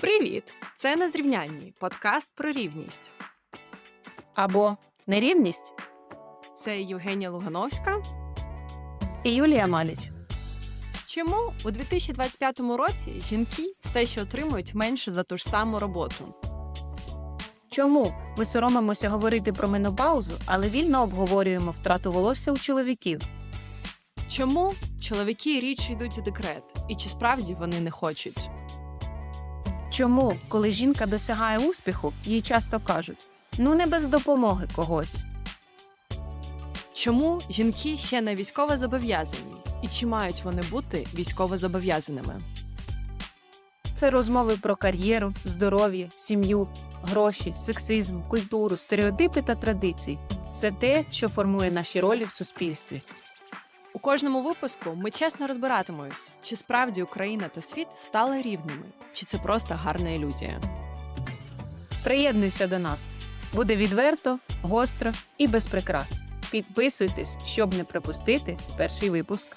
Привіт! Це Незрівнянні подкаст про рівність. або нерівність Це Євгенія Лугановська. і Юлія Маліч. Чому у 2025 році жінки все ще отримують менше за ту ж саму роботу? Чому ми соромимося говорити про менопаузу, але вільно обговорюємо втрату волосся у чоловіків? Чому чоловіки рідше йдуть у декрет? І чи справді вони не хочуть? Чому, коли жінка досягає успіху, їй часто кажуть: ну не без допомоги когось. Чому жінки ще не військово зобов'язані? І чи мають вони бути військово зобов'язаними? Це розмови про кар'єру, здоров'я, сім'ю, гроші, сексизм, культуру, стереотипи та традиції все те, що формує наші ролі в суспільстві. У кожному випуску ми чесно розбиратимемось, чи справді Україна та світ стали рівними, чи це просто гарна ілюзія. Приєднуйся до нас. Буде відверто, гостро і без прикрас. Підписуйтесь, щоб не пропустити перший випуск.